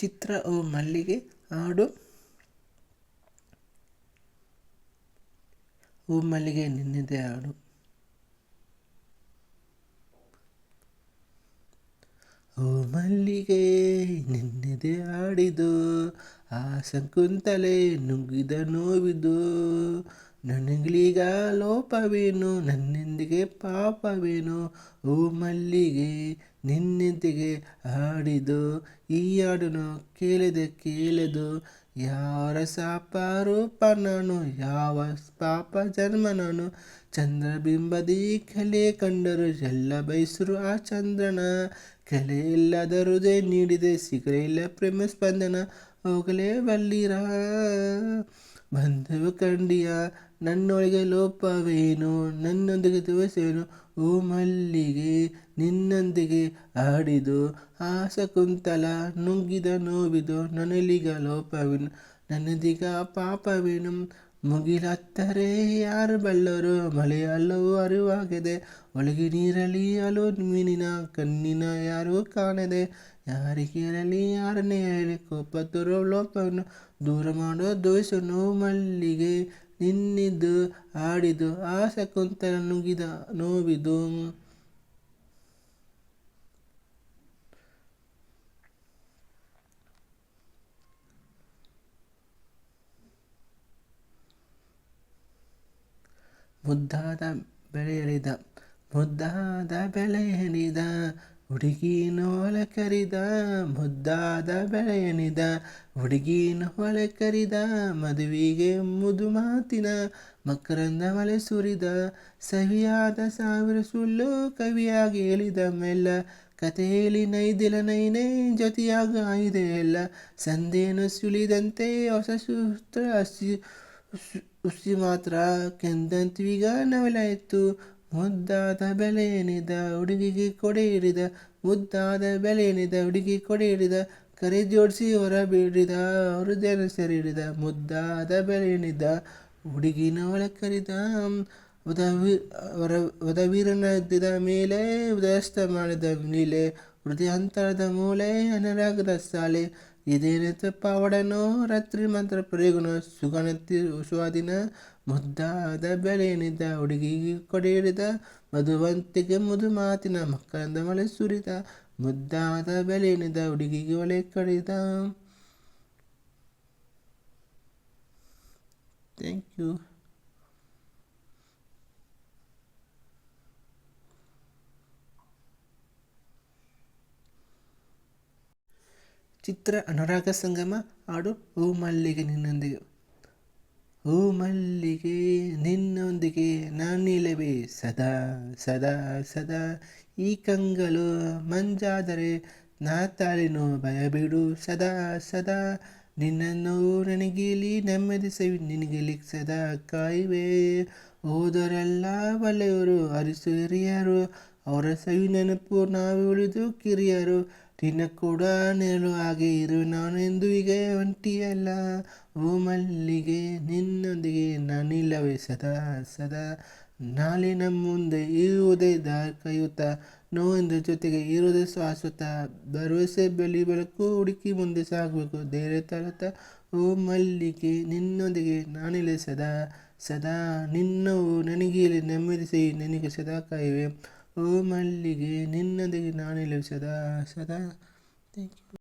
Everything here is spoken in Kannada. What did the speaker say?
ಚಿತ್ರ ಓ ಮಲ್ಲಿಗೆ ಹಾಡು. ಓ ಮಲ್ಲಿಗೆ ನಿನ್ನದೇ ಹಾಡು. ಓ ಮಲ್ಲಿಗೆ ನಿನ್ನೆದೆ ಆಡಿದು ಆ ಸಂಕುಂತಲೆ ನುಗ್ಗಿದ ನೋವಿದು. ನನಗೀಗ ಲೋಪವೇನು ನನ್ನೆಂದಿಗೆ ಪಾಪವೇನು? ಓ ಮಲ್ಲಿಗೆ ನಿನ್ನೆಂದಿಗೆ ಹಾಡಿದು ಈ ಹಾಡನ್ನು ಕೇಳಿದೆ, ಕೇಳದು ಯಾರ ಸಾಪ ರೂಪ ನಾನು ಯಾವ ಪಾಪ ಜನ್ಮ ನಾನು ಚಂದ್ರಬಿಂಬದಿ ಕಲೆ ಕಂಡರು ಎಲ್ಲ ಬಯಸರು ಆ ಚಂದ್ರನ. ಕಲೆ ಇಲ್ಲದ ಹೃದಯ ನೀಡಿದೆ ಇಲ್ಲ ಪ್ರೇಮ ಸ್ಪಂದನ. ಹೋಗಲೇ ಬಲ್ಲಿರ? ಬಂಧುವು ಕಂಡಿಯ ನನ್ನೊಳಗೆ ಲೋಪವೇನು? ನನ್ನೊಂದಿಗೆ ದ್ವೇಷವೇನು ಓ ಮಲ್ಲಿಗೆ, ನಿನ್ನೊಂದಿಗೆ ಆಡಿದು ಆಸ ಕುಂತಲ ನುಗ್ಗಿದ ನೋವಿದು ನನಲಿಗ ಲೋಪವೇನು? ನನ್ನದಿಗ ಪಾಪವೇನು? ಮುಗಿಲತ್ತರೆ, ಯಾರು ಬಲ್ಲರು? ಮಳೆ ಹಲವು ಅರಿವಾಗಿದೆ. ಒಳಗೆ ನೀರಲಿ ಅಲೋ ಮೀನಿನ ಕಣ್ಣಿನ ಯಾರೂ ಕಾಣದೆ. ಯಾರಿಗೆ ಹೇಳಲಿ ಯಾರನ್ನೇ ಹೇಳಿ ಕೋಪ ತರೋ ಲೋಪವನ್ನು ದೂರ ಮಾಡೋ ದೋಷನು ಮಲ್ಲಿಗೆ ನಿನ್ನಿದ್ದು ಆಡಿದು ಆಸೆ ಶಕುಂತಲ ನುಗಿದ ನೋವಿದು. ಮುದ್ದಾದ ಬೆಳೆ ಎಳೆದ ಮುದ್ದಾದ ಬೆಳೆ ಎಣಿದ ಹುಡುಗಿನ ಒಳ ಕರಿದ ಮುದ್ದಾದ ಬೆಳೆಯನಿದ ಎಣಿದ ಹುಡುಗಿನ ಒಳ ಕರಿದ ಮದುವೆಗೆ ಮುದು ಮಾತಿನ ಮಕರಂದ ಮಳೆ ಸುರಿದ, ಸವಿಯಾದ ಸಾವಿರ ಸುಳ್ಳು ಕವಿಯಾಗಿ ಹೇಳಿದ ಮೆಲ್ಲ, ಕಥೆಯಲ್ಲಿ ನೈದಿಲ ನೈನೇ ಜೊತೆಯಾಗ ಆಯಿದೆ ಎಲ್ಲ, ಸಂದೇನು ಸುಳಿದಂತೆ ಹೊಸ ಸೂತ್ರ ಹಸಿ ಉಸಿ ಮಾತ್ರ ಕೆಂದಂತೀಗ ನವಲಾಯಿತು ಮುದ್ದಾದ ಬೆಲೆನಿದ ಹುಡುಗಿಗೆ ಕೊಡೆ ಹಿಡಿದ ಮುದ್ದಾದ ಬೆಲೆನಿದ ಹುಡುಗಿ ಕೊಡೆ ಹಿಡಿದ ಕರೆ ಜೋಡಿಸಿ ಹೊರ ಬಿಡಿದ ಹೃದಯನ ಹಿಡಿದ ಮುದ್ದಾದ ಬೆಲೆನಿದ ಹುಡುಗಿನ ಒಳ ಕರಿದ ಉದವಿ ಹೊರ ಉದವೀರನ ಮೇಲೆ ಉದಯಸ್ಥ ಮಾಡಿದ ನೀಲೆ ಹೃದಯ ಅಂತರದ ಮೂಲೆ ಅನರಾಗದ ಸಾಲೆ ಇದೇನೆ ತಪ್ಪ ಒಡನು ರಾತ್ರಿ ಮಂತ್ರ ಪ್ರಯೋಗನೋ ಸುಗಣತಿ ಸ್ವಾದಿನ ಮುದ್ದಾದ ಬೆಳೆಯನಿದ್ದ, ಹುಡುಗಿಗೆ ಕೊಡೆ ಹಿಡಿದ ಮಧುವಂತಿಗೆ ಮುದು ಮಾತಿನ, ಮಕ್ಕಳಿಂದ ಮಳೆ ಸುರಿದ, ಮುದ್ದಾದ ಬೆಳೆಯನಿದ್ದ, ಹುಡುಗಿಗೆ ಒಲೆ ಕಡಿದ. ಥ್ಯಾಂಕ್ ಯು ಚಿತ್ರ ಅನುರಾಗ ಸಂಗಮ ಹಾಡು ಹೂ ಮಲ್ಲಿಗೆ ನಿನ್ನೊಂದಿಗೆ. ಹೂ ಮಲ್ಲಿಗೆ ನಿನ್ನೊಂದಿಗೆ ನಾನಿಲ್ಲವೇ ಸದಾ ಸದಾ ಸದಾ ಈ ಕಂಗಲು ಮಂಜಾದರೆ ನಾ ತಾಳಿನೋ ಭಯಬಿಡು ಸದಾ ಸದಾ ನಿನ್ನನ್ನು ನನಗಿಲಿ ನೆಮ್ಮದಿ ಸವಿ ನಿನಗೆಲಿ ಸದಾ ಕಾಯುವೆ. ಓದರೆಲ್ಲ ಬಲೆಯವರು ಅರಿಸು ಹಿರಿಯರು, ಅವರ ಸವಿ ನೆನಪು ನಾವು ಉಳಿದು ಕಿರಿಯರು. ನಿನ್ನ ಕೂಡ ನೆರಳು ಹಾಗೆ ಇರು. ನಾನು ಎಂದು ಈಗ ಒಂಟಿಯಲ್ಲ, ಓ ಮಲ್ಲಿಗೆ, ನಿನ್ನೊಂದಿಗೆ ನಾನಿಲ್ಲವೇ ಸದಾ ಸದಾ. ನಾಳೆ ನಮ್ಮ ಮುಂದೆ ಇರುವುದೇ ದಾರಿ ಕಾಯುತ್ತಾ ನೋವಿಂದ ಜೊತೆಗೆ ಇರುವುದೇ ಶಾಶ್ವತ. ಭರವಸೆ ಬೆಳಿ ಬೆಳಕು, ಹುಡುಕಿ ಮುಂದೆ ಸಾಗಬೇಕು ಧೈರ್ಯ ತರುತ್ತಾ ಓ ಮಲ್ಲಿಗೆ, ನಿನ್ನೊಂದಿಗೆ ನಾನಿಲ್ಲ ಸದಾ ಸದಾ. ನಿನ್ನವು ನನಗೆ ನೆಮ್ಮದಿ ಸಿಹಿ, ನನಗೆ ಸದಾ ಕಾಯುವೆ. ಓ ಮಲ್ಲಿಗೆ ನಿನ್ನೊಂದಿಗೆ ನಾನಿಲ್ಲ ಸದಾ ಸದಾ. Thank you